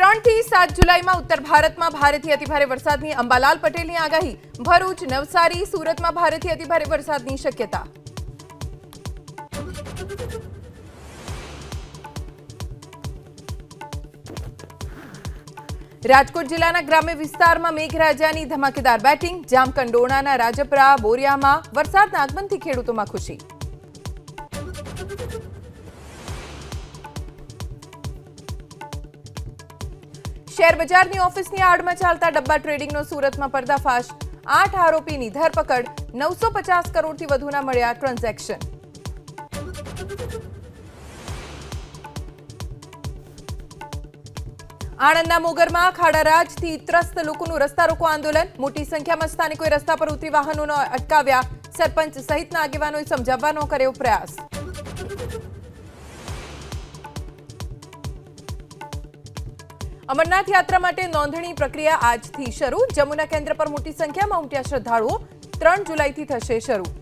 ત્રણથી સાત જુલાઈમાં ઉત્તર ભારતમાં ભારેથી અતિભારે વરસાદની અંબાલાલ પટેલની આગાહી. ભરૂચ, નવસારી, સુરતમાં ભારેથી અતિભારે વરસાદની શક્યતા. રાજકોટ જિલ્લાના ગ્રામ્ય વિસ્તારમાં મેઘરાજાની ધમાકેદાર બેટિંગ. જામકંડોરણાના રાજપરા, બોરિયામાં વરસાદના આગમનથી ખેડૂતોમાં ખુશી. શેર બજારની ઓફિસની આડમાં ચાલતા ડબ્બા ટ્રેડિંગનો સુરતમાં પર્દાફાશ. આઠ આરોપીની ધરપકડ, નવસો પચાસ કરોડથી વધુના મળ્યા ટ્રાન્ઝેક્શન. આણંદના મોગરમાં ખાડારાજથી ત્રસ્ત લોકોનું રસ્તા રોકો આંદોલન. મોટી સંખ્યામાં સ્થાનિકોએ રસ્તા પર ઉતરી વાહનોને અટકાવ્યા. સરપંચ સહિતના આગેવાનોએ સમજાવવાનો કર્યો પ્રયાસ. અમરનાથ યાત્રા માટે નોંધણી પ્રક્રિયા આજથી શરૂ. જમ્મુના કેન્દ્ર પર મોટી સંખ્યામાં ઉમટ્યા શ્રદ્ધાળુઓ. ત્રણ જુલાઈથી થશે શરૂ.